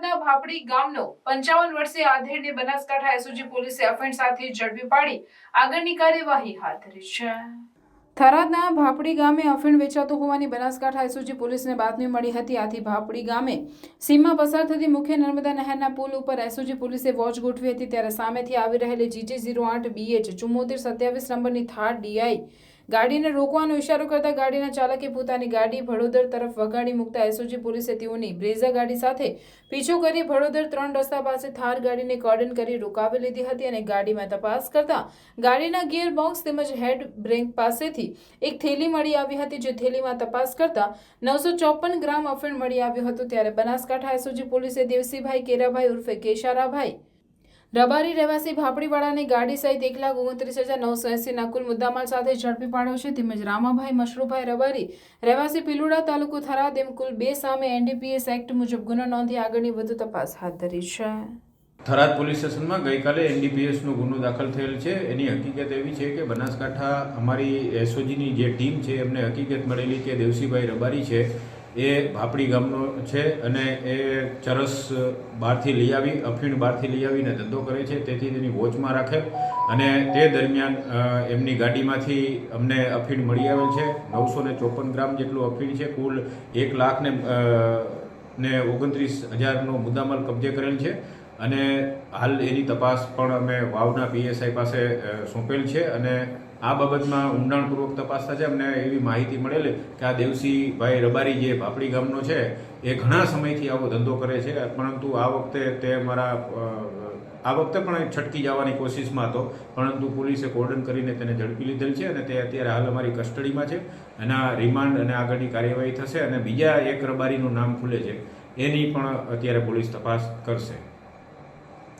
થરાદના ભાપડી ગામનો પંચાવન વર્ષે આધેડને બનાસકાંઠા એસઓજી પોલીસે અફેણ સાથે ઝડપી પાડી આગળની કાર્યવાહી હાથ ધરી છે. થરાદના ભાપડી ગામે અફીણ વેચાતું હોવાની બનાસકાંઠા એસઓજી પોલીસને બાતમી મળી હતી. આથી ભાપડી ગામે સીમા પસાર થતી મુખ્ય નર્મદા નહેરના પુલ ઉપર એસઓજી પોલીસે વોચ ગોઠવી હતી. ત્યારે સામેથી આવી રહેલી જીજે ઝીરો આઠ બીએચ ચુમ્મોતેર સત્યાવીસ નંબરની થાર ડીઆઈ ગાડીને રોકવાનો ઇશારો કરતા ગાડીના ચાલકે પોતાની ગાડી ભડોદર તરફ વગાડી મૂકતા એસઓજી પોલીસે તેઓની બ્રેઝા ગાડી સાથે પીછો કરી ભડોદર ત્રણ રસ્તા પાસે થાર ગાડીને કોર્ડન કરી રોકાવી લીધી હતી અને ગાડીમાં તપાસ કરતા ગાડીના ગિયર બોક્સ તેમજ હેડ બ્રેક પાસેથી એક થેલી મળી આવી હતી જે થેલીમાં તપાસ કરતા નવસો ચોપન ગ્રામ અફીણ મળી આવ્યું હતું. ત્યારે બનાસકાંઠા એસઓજી પોલીસે દેવસીભાઈ કેરાભાઈ ઉર્ફે કેશારાભાઈ રબારી રહેવાસી ભાપડીવાળાની ગાડી સહિત એક લાખ ઓગણત્રીસ હજાર નવસો એસીના કુલ મુદ્દામાલ સાથે ઝડપી પાડ્યો છે. તેમજ રામાભાઈ, મશરૂભાઈ રબારી, રહેવાસી પિલુડા તાલુકો થરાદ એમ કુલ બે સામે એનડીપીએસ એક્ટ મુજબ ગુનો નોંધી આગળની વધુ તપાસ હાથ ધરી છે. થરાદ પોલીસ સ્ટેશનમાં ગઈકાલે એનડીપીએસનો ગુનો દાખલ થયેલ છે. એની હકીકત એવી છે કે બનાસકાંઠા અમારી એસઓજીની જે ટીમ છે, એમને હકીકત મળેલી કે દેવસીભાઈ રબારી છે એ ભાપડી ગામનો છે અને એ ચરસ બહારથી લઈ આવી, અફીણ બહારથી લઈ આવીને ધંધો કરે છે. તેથી તેની વોચમાં રાખેલ અને તે દરમિયાન એમની ગાડીમાંથી અમને અફીણ મળી આવેલ છે. નવસો ને ચોપન ગ્રામ જેટલું અફીણ છે. કુલ એક લાખ ને ઓગણત્રીસ હજારનો મુદ્દામાલ કબજે કરેલ છે. અને હાલ એની તપાસ પણ અમે વાવના પીએસઆઈ પાસે સોંપેલ છે અને આ બાબતમાં ઊંડાણપૂર્વક તપાસ થશે. અમને એવી માહિતી મળેલી કે આ દેવસીભાઈ રબારી જે ભાપડી ગામનો છે, એ ઘણા સમયથી આવો ધંધો કરે છે, પરંતુ આ વખતે તે મારા આ વખતે પણ છટકી જવાની કોશિશમાં હતો, પરંતુ પોલીસે કોર્ડન કરીને તેને ઝડપી લીધેલ છે અને તે અત્યારે હાલ અમારી કસ્ટડીમાં છે. એના રિમાન્ડ અને આગળની કાર્યવાહી થશે અને બીજા એક રબારીનું નામ ખુલે છે. એની પણ અત્યારે પોલીસ તપાસ કરશે.